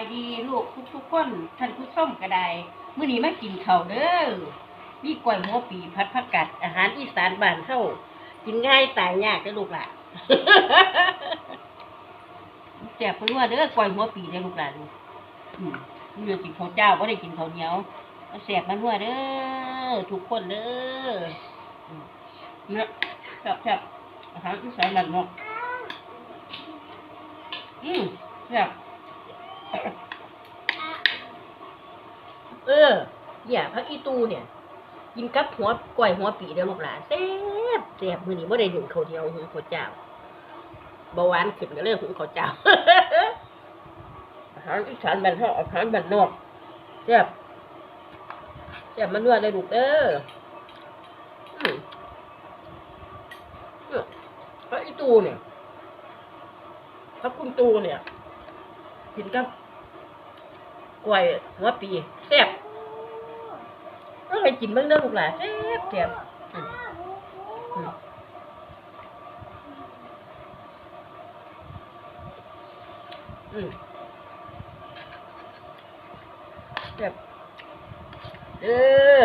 ายดีลูกทุกทุกคนท่านผู้ชมก็ได้มื้อนี้มากินข้าวเด้อมีกล้วยหัวปีผัดผักกัดอาหารอีสานบ้านเฮากินง่ายตายยากเด้อลูกหล่ะแซ่บเพิ่นว่าเด้อกล้วยหัวปีเด้อลูกหลานอืมเมื่อกินข้าวเจ้าบ่ได้กินข้าวเหนียวแซ่บมันว่าเด้อทุกคนเด้อเนี่ยแซ่บๆอาหารอีสานบ้านนอกอืมแซ่บ เออเนี่ยพักอีตูเนี่ย กินกับหัวก้อยหัวปีเด้อลูกหลานแซ่บแซ่บมือนี้บ่ได้ดื่มข้าวเดียวหุงข้าวเจ้าเบาหวานขึ้นก็เลยหุงข้าวเจ้าอาหารอีสานบ้านเฮาอาหารบ้านนอกแซ่บแซ่บมันนวเลยลูกเด้ออืมเนี่ยพักอีตูเนี่ยพักคุณตูเนี่ยกินกับ กล้วยหัวปีแซ่บเอาไปกินเบื้องเด้อลูกหลานแซ่บแซ่บอืมแซ่บเออ